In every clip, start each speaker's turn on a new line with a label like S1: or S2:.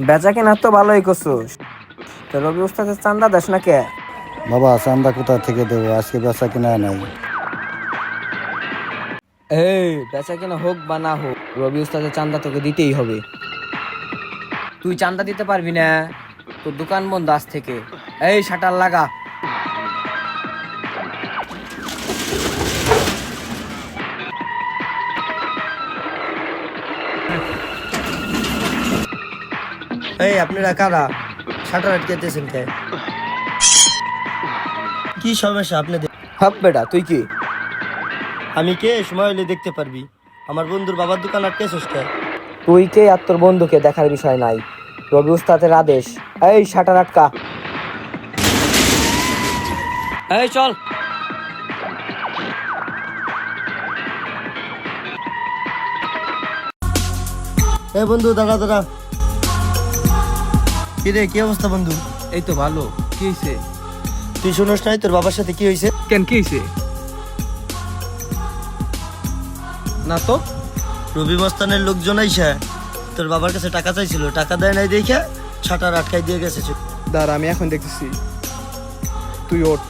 S1: বেচা কেনা তো ভালোই করছ। তো রবি উস্তাদের চান্দা দেশ না কে?
S2: বাবা চান্দা কোথা থেকে দেবো? আজকে বেচা কিনা নাই।
S1: এই বেচা কেনা হোক বা না হোক রবি উস্তাদের চান্দা তোকে দিতেই হবে। তুই চান্দা দিতে পারবি না তোর দোকান বন্ধ আজ থেকে। এই শাটার লাগা।
S3: এই আপনারা কারা? শাটার আটকেতেছেন কে? কি সমস্যা আপনাদের?
S1: হাপ বেটা তুই কি?
S3: আমি কে? সময় হলে দেখতে পারবি। আমার বন্ধুর বাবার দোকান আটকেছিস কে?
S1: তুই কে আর তোর বন্ধুকে দেখার বিষয় নাই? রবি উস্তাদের আদেশ। এই শাটার আটকা এই চল।
S3: এই বন্ধু দাঁড়া দাঁড়া। কি রে কি অবস্থা বন্ধু?
S4: এই তো ভালো। কি হয়েছে
S3: তুই শুনোস নাই তোর বাবার সাথে কি হয়েছে
S4: কেন কি হয়েছে না তো
S3: রবি মস্তানের লোকজন আইসা তোর বাবার কাছে টাকা চাইছিল টাকা দেয় নাই দেখে ছাটার আটকাই দিয়ে গেছে।
S4: দাঁড়া আমি এখন দেখতেছি। তুই ওঠ।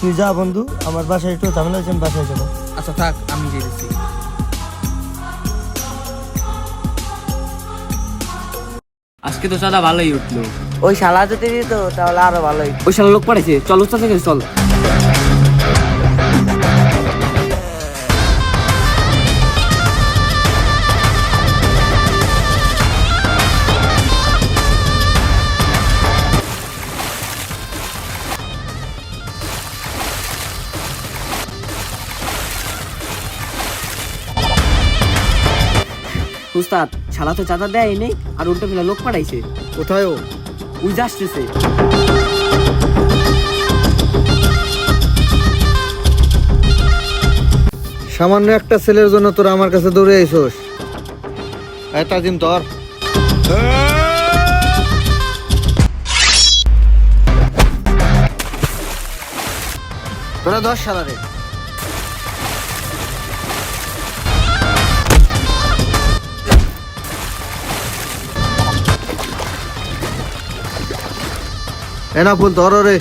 S3: তুই যা বন্ধু আমার বাসায় একটু ঝামেলা হয়েছে আমি বাসায় যাব।
S4: আচ্ছা থাক আমি যেতেছি আজকে তো চাঁদা ভালোই উঠল।
S1: ওই শালা যদি দিত তাহলে আরও ভালোই।
S4: ওই শালা লোক পাঠাইছে চল উস্তাদ থেকে চল। উস্তাদ শালা তো চাঁদা দেয় নেই, আর উল্টো ফেলা লোক পাঠাইছে।
S2: কোথায়
S4: ওই যে আসতেছে।
S2: সামান্য একটা ছেলের জন্য তোরা আমার কাছে দৌড়ে আইসোস। দিন তোর তোরা দশ সালারে এনা ফুল ধর রে